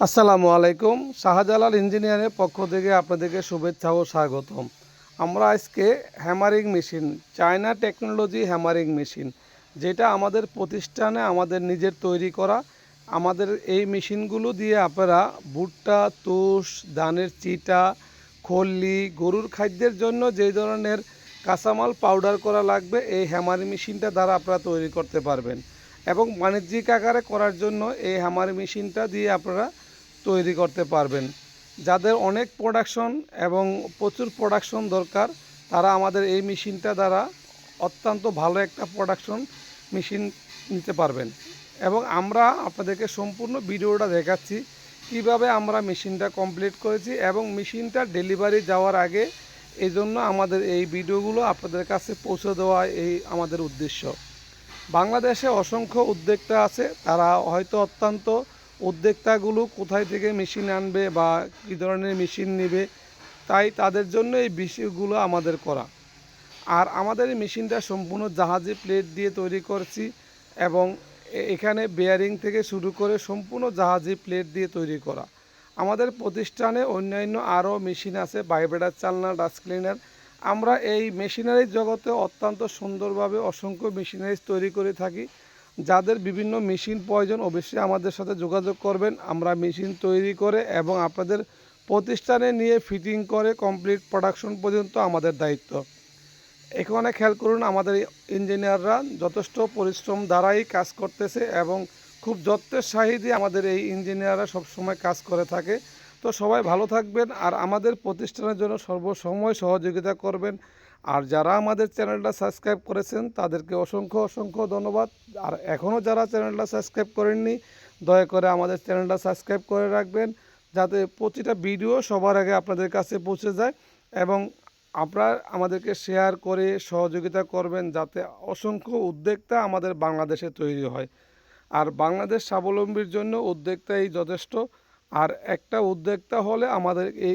আসসালামু আলাইকুম। শাহজালাল ইঞ্জিনিয়ারের পক্ষ থেকে আপনাদেরকে শুভেচ্ছা ও স্বাগতম। আমরা আজকে hammering machine, China technology hammering machine, যেটা আমাদের প্রতিষ্ঠানে আমাদের নিজের তৈরি করা, আমাদের এই মেশিনগুলো দিয়ে আপনারা ভুট্টা, তুষ, ধানের চিটা, খল্লি, গরুর খাদ্যের জন্য যে ধরনের কাঁচামাল পাউডার করা লাগবে, এই হ্যামারি মেশিনটা দ্বারা আপনারা তৈরি করতে পারবেন। এবং বাণিজ্যিক আকারে করার জন্য এই হ্যামারি মেশিনটা দিয়ে আপনারা তৈরি করতে পারবেন। যাদের অনেক প্রোডাকশন এবং প্রচুর প্রোডাকশন দরকার, তারা আমাদের এই মেশিনটা দ্বারা অত্যন্ত ভালো একটা প্রোডাকশন মেশিন নিতে পারবেন। এবং আমরা আপনাদেরকে সম্পূর্ণ ভিডিওটা দেখাচ্ছি, কীভাবে আমরা মেশিনটা কমপ্লিট করেছি এবং মেশিনটা ডেলিভারি যাওয়ার আগে এই জন্য আমাদের এই ভিডিওগুলো আপনাদের কাছে পৌঁছে দেওয়া এই আমাদের উদ্দেশ্য। বাংলাদেশে অসংখ্য উদ্যোক্তা আছে, তারা হয়তো অত্যন্ত উদ্যোক্তাগুলো কোথায় থেকে মেশিন আনবে বা কী ধরনের মেশিন নেবে, তাই তাদের জন্য এই বিষয়গুলো আমাদের করা। আর আমাদের এই মেশিনটা সম্পূর্ণ জাহাজি প্লেট দিয়ে তৈরি করছি এবং এখানে বেয়ারিং থেকে শুরু করে সম্পূর্ণ জাহাজি প্লেট দিয়ে তৈরি করা। আমাদের প্রতিষ্ঠানে অন্যান্য আরও মেশিন আছে, ভাইব্রেটার, চালনা, ডাস্ট ক্লিনার। আমরা এই মেশিনারি জগতে অত্যন্ত সুন্দরভাবে অসংখ্য মেশিনারিজ তৈরি করে থাকি। যাদের বিভিন্ন মেশিন প্রয়োজন অবশ্যই আমাদের সাথে যোগাযোগ করবেন। আমরা মেশিন তৈরি করে এবং আপনাদের প্রতিষ্ঠানে নিয়ে ফিটিং করে কমপ্লিট প্রোডাকশন পর্যন্ত আমাদের দায়িত্ব। এখানে খেয়াল করুন, আমাদের ইঞ্জিনিয়াররা যথেষ্ট পরিশ্রম দ্বারাই কাজ করতেছে এবং খুব যত্নের সাহিদে আমাদের এই ইঞ্জিনিয়াররা সবসময় কাজ করে থাকে। তো সবাই ভালো থাকবেন আর আমাদের প্রতিষ্ঠানের জন্য সর্বসময় সহযোগিতা করবেন। আর যারা আমাদের চ্যানেলটা সাবস্ক্রাইব করেছেন, তাদেরকে অসংখ্য অসংখ্য ধন্যবাদ। আর এখনও যারা চ্যানেলটা সাবস্ক্রাইব করেননি, দয়া করে আমাদের চ্যানেলটা সাবস্ক্রাইব করে রাখবেন যাতে প্রতিটা ভিডিও সবার আগে আপনাদের কাছে পৌঁছে যায় এবং আপনারা আমাদেরকে শেয়ার করে সহযোগিতা করবেন যাতে অসংখ্য উদ্যোক্তা আমাদের বাংলাদেশে তৈরি হয়। আর বাংলাদেশ স্বাবলম্বীর জন্য উদ্যোক্তাই যথেষ্ট। আর একটা উদ্যোক্তা হলে আমাদের এই